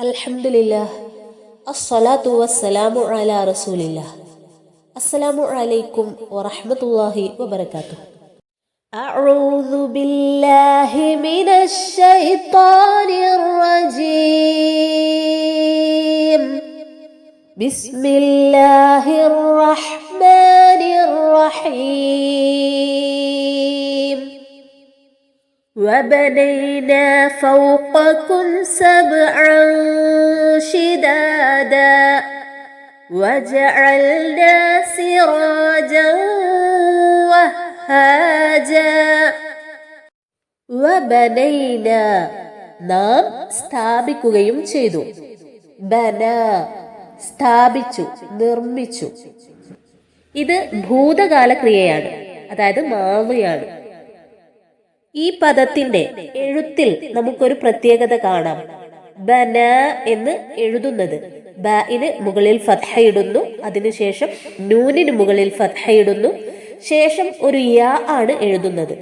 الحمد لله الصلاة والسلام على رسول الله السلام عليكم ورحمة الله وبركاته أعوذ بالله من الشيطان وبنينا فوقكم سبعا شدادا وجعلنا سراجا وهاجا وبنينا നാം സ്ഥാപിക്കുകയും ചെയ്തു ബന സ്ഥാപിച്ചു നിർമ്മിച്ചു ഇത് ഭൂതകാല ക്രിയയാണ് അതായത് മാവിയാണ് ഈ പദത്തിന്റെ എഴുത്തിൽ നമുക്കൊരു പ്രത്യേകത കാണാം. ബന എന്ന് എഴുതുന്നത്. ബിന് മുകളിൽ ഫത്ഹയിടുന്നു. അതിനുശേഷം നൂനിന് മുകളിൽ ഫത്ഹയിടുന്നു. ശേഷം ഒരു യാ ആണ് എഴുതുന്നത്.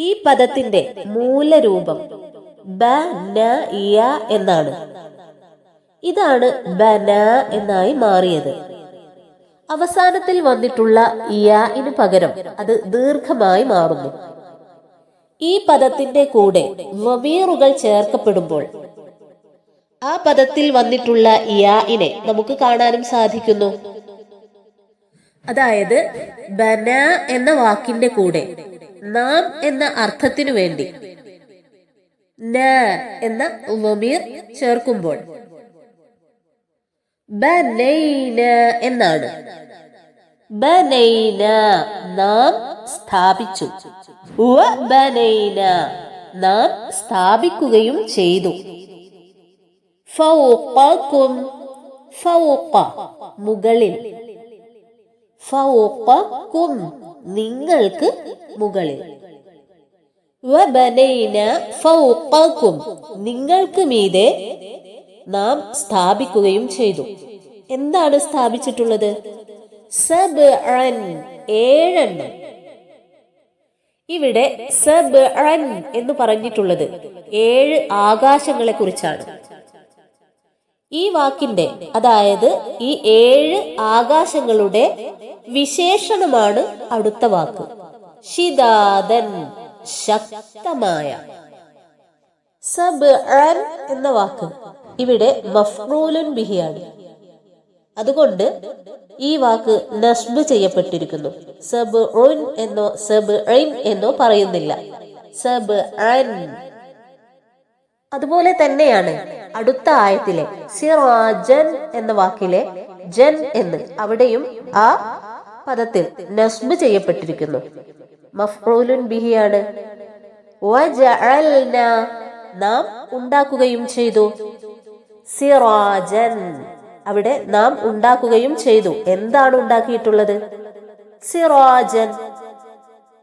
ഈ പദത്തിന്റെ മൂലരൂപം ബ ന യ എന്നാണ്. ഇതാണ് ബന എന്നായി മാറിയത്. അവസാനത്തിൽ വന്നിട്ടുള്ള യാന് പകരം അത് ദീർഘമായി മാറുന്നു. ഈ പദത്തിന്റെ കൂടെ വമീറുകൾ ചേർക്കപ്പെടുമ്പോൾ ആ പദത്തിൽ വന്നിട്ടുള്ള യാഇനെ നമുക്ക് കാണാനും സാധിക്കുന്നു. അതായത് ബന എന്ന വാക്കിന്റെ കൂടെ നാം എന്ന അർത്ഥത്തിനു വേണ്ടി ന എന്ന വമീർ ചേർക്കുമ്പോൾ ബനൈന എന്നാണ്. ബനൈന നാം സ്ഥാപിച്ചു. ബനൈന നാം സ്ഥാപിക്കുകയും ചെയ്തു. ഫൗക്കും ഫൗഖ മുകളിൽ. ഫൗക്കും നിങ്ങൾക്ക് മുകളിൽ. വബനൈന ഫൗഖക്കും നിങ്ങൾക്ക് മീതെ നാം സ്ഥാപിക്കുകയും ചെയ്തു. എന്താണ് സ്ഥാപിച്ചിട്ടുള്ളത്? ഏഴെണ്ണം. ഇവിടെ സബ് എന്ന് പറഞ്ഞിട്ടുള്ളത് ഏഴ് ആകാശങ്ങളെ കുറിച്ചാണ് ഈ വാക്കിന്റെ അതായത് ഈ ഏഴ് ആകാശങ്ങളുടെ വിശേഷണമാണ് അടുത്ത വാക്ക്. ശിതാദൻ ശക്തമായ. സബ് എന്ന വാക്ക് ഇവിടെ മഫ്റൂലുൻ ബിഹിയാണ്. അതുകൊണ്ട് ഈ വാക്ക് നഷ്ബ് ചെയ്യപ്പെട്ടിരിക്കുന്നു. സബ് എന്നോ സബ് എന്നോ പറയുന്നില്ല. സബ് അതുപോലെ തന്നെയാണ് അടുത്ത ആയത്തിലെ സിറാജൻ എന്ന വാക്കിലെ ജൻ എന്ന് അവിടെയും ആ പദത്തിൽ നസ്ബ് ചെയ്യപ്പെട്ടിരിക്കുന്നു. മഫ്റൂലുൻ ബിഹിയാണ്. നാം ഉണ്ടാക്കുകയും ചെയ്തു. സിറാജൻ. അവിടെ നാം ഉണ്ടാക്കുകയും ചെയ്തു എന്താണ് ഉണ്ടാക്കിയിട്ടുള്ളത് സിറാജൻ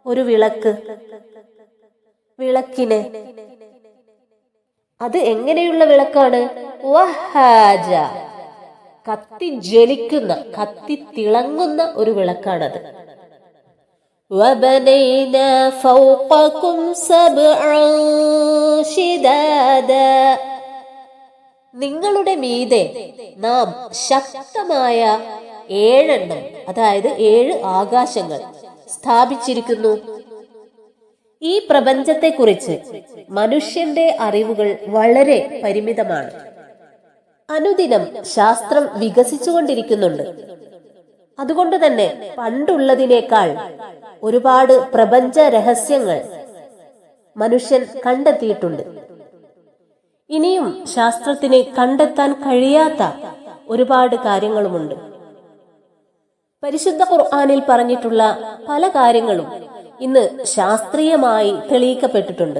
ഒരു വിളക്ക് വിളക്കിനെ അത് എങ്ങനെയുള്ള വിളക്കാണ് വഹാജ കത്തി ജ്വലിക്കുന്ന കത്തി തിളങ്ങുന്ന ഒരു വിളക്കാണത് وبنينا فوقكم سبعا شدادا നിങ്ങളുടെ മീതെ നാം ശക്തമായ ഏഴെണ്ണം അതായത് ഏഴ് ആകാശങ്ങൾ സ്ഥാപിച്ചിരിക്കുന്നു. ഈ പ്രപഞ്ചത്തെ കുറിച്ച് മനുഷ്യന്റെ അറിവുകൾ വളരെ പരിമിതമാണ്. അനുദിനം ശാസ്ത്രം വികസിച്ചുകൊണ്ടിരിക്കുന്നുണ്ട്. അതുകൊണ്ട് തന്നെ പണ്ടുള്ളതിനേക്കാൾ ഒരുപാട് പ്രപഞ്ച രഹസ്യങ്ങൾ മനുഷ്യൻ കണ്ടെത്തിയിട്ടുണ്ട്. ഇനിയും ശാസ്ത്രത്തിന് കണ്ടെത്താൻ കഴിയാത്ത ഒരുപാട് കാര്യങ്ങളുമുണ്ട്. പരിശുദ്ധ ഖുർആാനിൽ പറഞ്ഞിട്ടുള്ള പല കാര്യങ്ങളും ഇന്ന് ശാസ്ത്രീയമായി തെളിയിക്കപ്പെട്ടിട്ടുണ്ട്.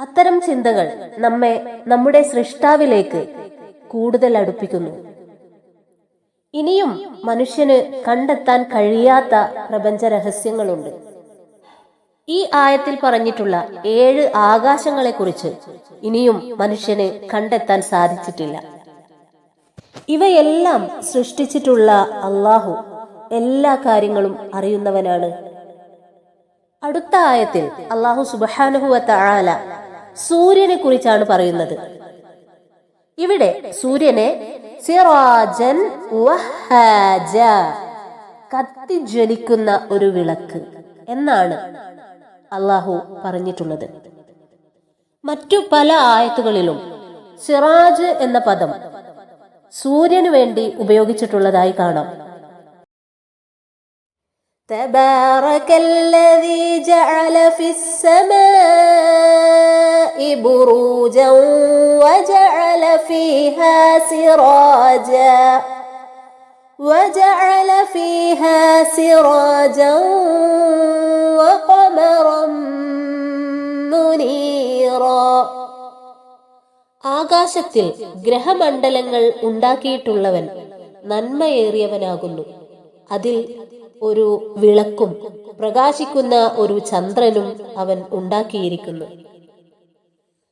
അത്തരം ചിന്തകൾ നമ്മെ നമ്മുടെ സൃഷ്ടാവിലേക്ക് കൂടുതൽ അടുപ്പിക്കുന്നു. ഇനിയും മനുഷ്യന് കണ്ടെത്താൻ കഴിയാത്ത പ്രപഞ്ച രഹസ്യങ്ങളുണ്ട് ഈ ആയത്തിൽ പറഞ്ഞിട്ടുള്ള ഏഴ് ആകാശങ്ങളെക്കുറിച്ച് ഇനിയും മനുഷ്യന് കണ്ടെത്താൻ സാധിച്ചിട്ടില്ല. ഇവയെല്ലാം സൃഷ്ടിച്ചിട്ടുള്ള അള്ളാഹു എല്ലാ കാര്യങ്ങളും അറിയുന്നവനാണ്. അടുത്ത ആയത്തിൽ അള്ളാഹു സുബാനുഹുവ ആല സൂര്യനെ കുറിച്ചാണ് പറയുന്നത്. ഇവിടെ സൂര്യനെ സിറാജൻ കത്തിജ്വലിക്കുന്ന ഒരു വിളക്ക് എന്നാണ്. അള്ളാഹു പറഞ്ഞിട്ടുള്ളത്. മറ്റു പല ആയത്തുകളിലും സിറാജ് എന്ന പദം സൂര്യനു വേണ്ടി ഉപയോഗിച്ചിട്ടുള്ളതായി കാണാം. تبارك الذي جعل في السماء بروجا وجعل فيها سراجا وجعل فيها سراجا وقمرا منيرا ആകാശത്തിൽ ഗ്രഹമണ്ഡലങ്ങൾ ഉണ്ടാക്കിയിട്ടുള്ളവൻ നന്മയേറിയവനാകുന്നു അതിൽ ഒരു വിളക്കും പ്രകാശിക്കുന്ന ഒരു ചന്ദ്രനും അവൻ ഉണ്ടാക്കിയിരിക്കുന്നു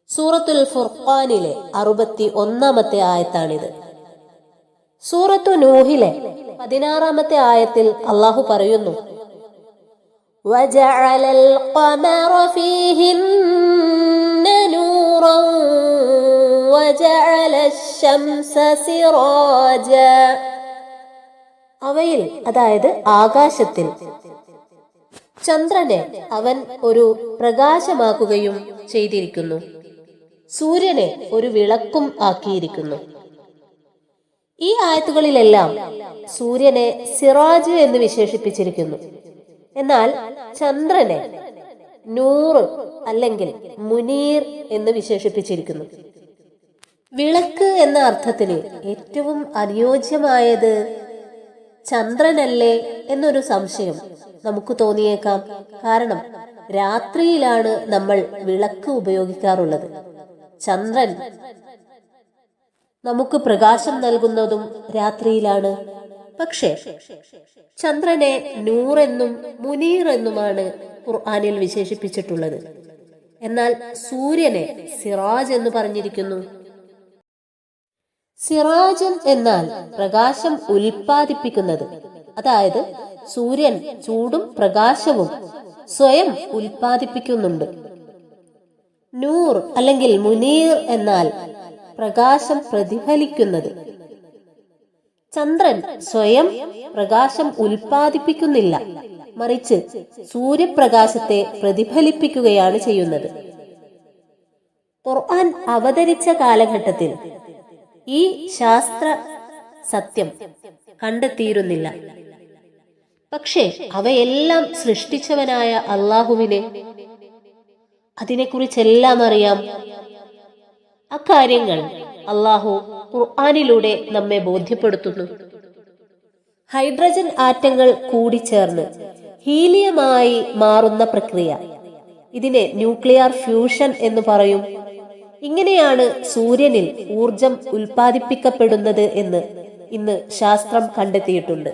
സൂറത്തുൽ ഫുർഖാനിലെ അറുപത്തി ഒന്നാമത്തെ ആയത്താണിത് സൂറത്തു നൂഹിലെ പതിനാറാമത്തെ ആയത്തിൽ അള്ളാഹു പറയുന്നു وجعل القمر فيهن نورا وجعل الشمس سراجا അവയിൽ അതായത് ആകാശത്തിൽ ചന്ദ്രനെ അവൻ ഒരു പ്രകാശമാക്കുകയും ചെയ്തിരിക്കുന്നു സൂര്യനെ ഒരു വിളക്കും ആക്കിയിരിക്കുന്നു ഈ ആയത്തുകളിലെല്ലാം സൂര്യനെ സിറാജ് എന്ന് വിശേഷിപ്പിച്ചിരിക്കുന്നു. എന്നാൽ ചന്ദ്രനെ നൂറ് അല്ലെങ്കിൽ മുനീർ എന്ന് വിശേഷിപ്പിച്ചിരിക്കുന്നു. വിളക്ക് എന്ന അർത്ഥത്തിന് ഏറ്റവും അനുയോജ്യമായത് ചന്ദ്രനല്ലേ എന്നൊരു സംശയം നമുക്ക് തോന്നിയേക്കാം. കാരണം രാത്രിയിലാണ് നമ്മൾ വിളക്ക് ഉപയോഗിക്കാറുള്ളത്. ചന്ദ്രൻ നമുക്ക് പ്രകാശം നൽകുന്നതും രാത്രിയിലാണ്. പക്ഷേ ചന്ദ്രനെ നൂറെന്നും മുനീർ എന്നുമാണ് ഖുർആാനിൽ വിശേഷിപ്പിച്ചിട്ടുള്ളത്. എന്നാൽ സൂര്യനെ സിറാജ് എന്ന് പറഞ്ഞിരിക്കുന്നു. സിറാജൻ എന്നാൽ പ്രകാശം ഉൽപ്പാദിപ്പിക്കുന്നത്. അതായത് സൂര്യൻ ചൂടും പ്രകാശവും സ്വയം ഉൽപ്പാദിപ്പിക്കുന്നുണ്ട്. നൂർ അല്ലെങ്കിൽ മുനീർ എന്നാൽ പ്രകാശം പ്രതിഫലിക്കുന്നത്. ചന്ദ്രൻ സ്വയം പ്രകാശം ഉൽപ്പാദിപ്പിക്കുന്നില്ല. മറിച്ച് സൂര്യപ്രകാശത്തെ പ്രതിഫലിപ്പിക്കുകയാണ് ചെയ്യുന്നത്. ഖുർആൻ അവതരിച്ച കാലഘട്ടത്തിൽ ഈ ശാസ്ത്ര സത്യം കണ്ടെത്തിയിരുന്നില്ല. പക്ഷേ അവയെല്ലാം സൃഷ്ടിച്ചവനായ അള്ളാഹുവിനെ അതിനെക്കുറിച്ചെല്ലാം അറിയാം അക്കാര്യങ്ങൾ അള്ളാഹു ഖുർആാനിലൂടെ നമ്മെ ബോധ്യപ്പെടുത്തുന്നു. ഹൈഡ്രജൻ ആറ്റങ്ങൾ കൂടിച്ചേർന്ന് ഹീലിയമായി മാറുന്ന പ്രക്രിയ. ഇതിനെ ന്യൂക്ലിയർ ഫ്യൂഷൻ എന്ന് പറയും. ഇങ്ങനെയാണ് സൂര്യനിൽ ഊർജം ഉൽപ്പാദിപ്പിക്കപ്പെടുന്നത് എന്ന് ഇന്ന് ശാസ്ത്രം കണ്ടെത്തിയിട്ടുണ്ട്.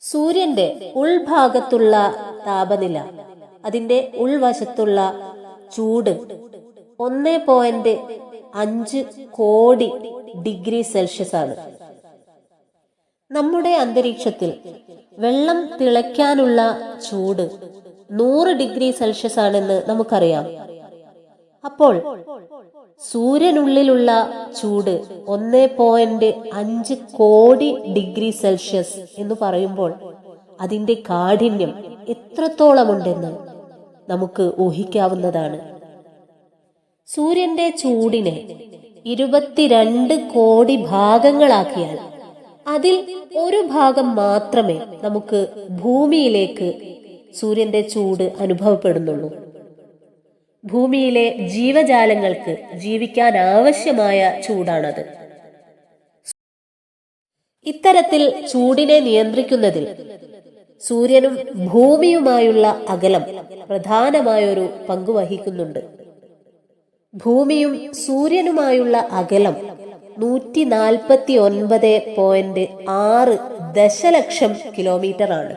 സൂര്യന്റെ ഉൾഭാഗത്തുള്ള താപനില അതിന്റെ ഉൾവശത്തുള്ള ചൂട് ഒന്ന് പോയിന്റ് അഞ്ച് കോടി ഡിഗ്രി സെൽഷ്യസ് ആണ്. നമ്മുടെ അന്തരീക്ഷത്തിൽ വെള്ളം തിളയ്ക്കാനുള്ള ചൂട് നൂറ് ഡിഗ്രി സെൽഷ്യസ് ആണെന്ന് നമുക്കറിയാം. അപ്പോൾ സൂര്യനുള്ളിലുള്ള ചൂട് ഒന്ന് പോയിന്റ് അഞ്ച് കോടി ഡിഗ്രി സെൽഷ്യസ് എന്ന് പറയുമ്പോൾ അതിന്റെ കാഠിന്യം എത്രത്തോളമുണ്ടെന്ന് നമുക്ക് ഊഹിക്കാവുന്നതാണ്. സൂര്യന്റെ ചൂടിനെ ഇരുപത്തിരണ്ട് കോടി ഭാഗങ്ങളാക്കിയാൽ അതിൽ ഒരു ഭാഗം മാത്രമേ നമുക്ക് ഭൂമിയിലേക്ക് സൂര്യന്റെ ചൂട് അനുഭവപ്പെടുന്നുള്ളൂ. ഭൂമിയിലെ ജീവജാലങ്ങൾക്ക് ജീവിക്കാൻ ആവശ്യമായ ചൂടാണത്. ഇത്തരത്തിൽ ചൂടിനെ നിയന്ത്രിക്കുന്നതിൽ സൂര്യനും ഭൂമിയുമായുള്ള അകലം പ്രധാനമായൊരു പങ്ക് വഹിക്കുന്നുണ്ട്. ഭൂമിയും സൂര്യനുമായുള്ള അകലം നൂറ്റി നാൽപ്പത്തി ഒൻപത് പോയിന്റ് ആറ് ദശലക്ഷം കിലോമീറ്റർ ആണ്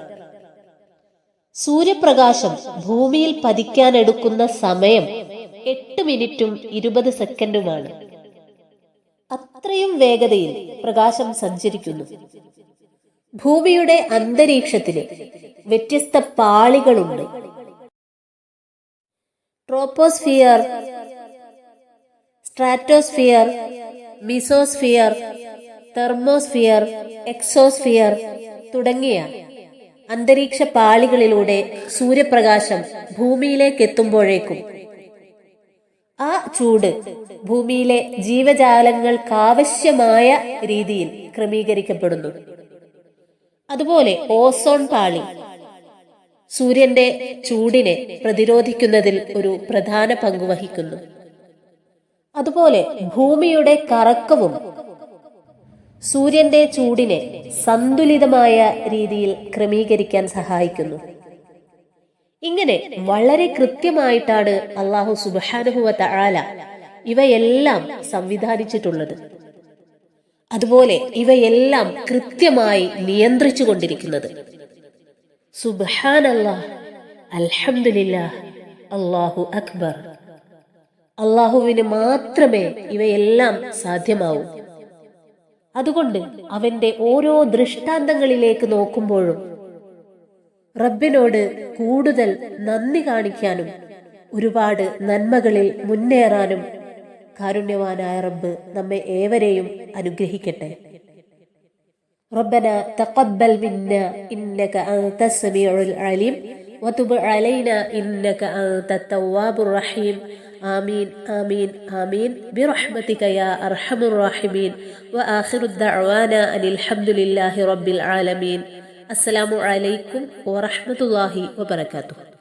സൂര്യപ്രകാശം ഭൂമിയിൽ പതിക്കാനെടുക്കുന്ന സമയം എട്ട് മിനിറ്റും ഇരുപത് സെക്കൻഡുമാണ്. അത്രയും വേഗതയിൽ പ്രകാശം സഞ്ചരിക്കുന്നു. ഭൂമിയുടെ അന്തരീക്ഷത്തിന് വ്യത്യസ്ത പാളികളുണ്ട്. Troposphere stratosphere mesosphere thermosphere exosphere തുടങ്ങിയ അന്തരീക്ഷ പാളികളിലൂടെ സൂര്യപ്രകാശം ഭൂമിയിലേക്ക് എത്തുമ്പോഴേക്കും ആ ചൂട് ഭൂമിയിലെ ജീവജാലങ്ങൾക്കാവശ്യമായ രീതിയിൽ ക്രമീകരിക്കപ്പെടുന്നു. അതുപോലെ ഓസോൺ പാളി സൂര്യന്റെ ചൂടിനെ പ്രതിരോധിക്കുന്നതിൽ ഒരു പ്രധാന പങ്ക് വഹിക്കുന്നു. അതുപോലെ ഭൂമിയുടെ കറക്കവും സൂര്യന്റെ ചൂടിനെ സന്തുലിതമായ രീതിയിൽ ക്രമീകരിക്കാൻ സഹായിക്കുന്നു. ഇങ്ങനെ വളരെ കൃത്യമായിട്ടാണ് അള്ളാഹു സുബാനുഹുവ തആല ഇവയെല്ലാം സംവിധാനിച്ചിട്ടുള്ളത്. അതുപോലെ ഇവയെല്ലാം കൃത്യമായി നിയന്ത്രിച്ചു കൊണ്ടിരിക്കുന്നത്. സുബാനല്ലാഹ് അലഹമില്ല അള്ളാഹു അക്ബർ. അള്ളാഹുവിന് മാത്രമേ ഇവയെല്ലാം സാധ്യമാവൂ അതുകൊണ്ട് അവന്റെ ഓരോ ദൃഷ്ടാന്തങ്ങളിലേക്ക് നോക്കുമ്പോഴും റബ്ബിനോട് കൂടുതൽ നന്ദി കാണിക്കാനും ഒരുപാട് നന്മകളിൽ മുന്നേറാനും കാരുണ്യവാനായ റബ്ബ് നമ്മെ ഏവരെയും അനുഗ്രഹിക്കട്ടെ ربنا تقبل منا إنك أنت السميع العليم وتب علينا إنك أنت التواب الرحيم آمين آمين آمين. برحمتك يا أرحم الراحمين. وآخر الدعوانا أن الحمد لله رب العالمين. السلام عليكم ورحمة الله وبركاته.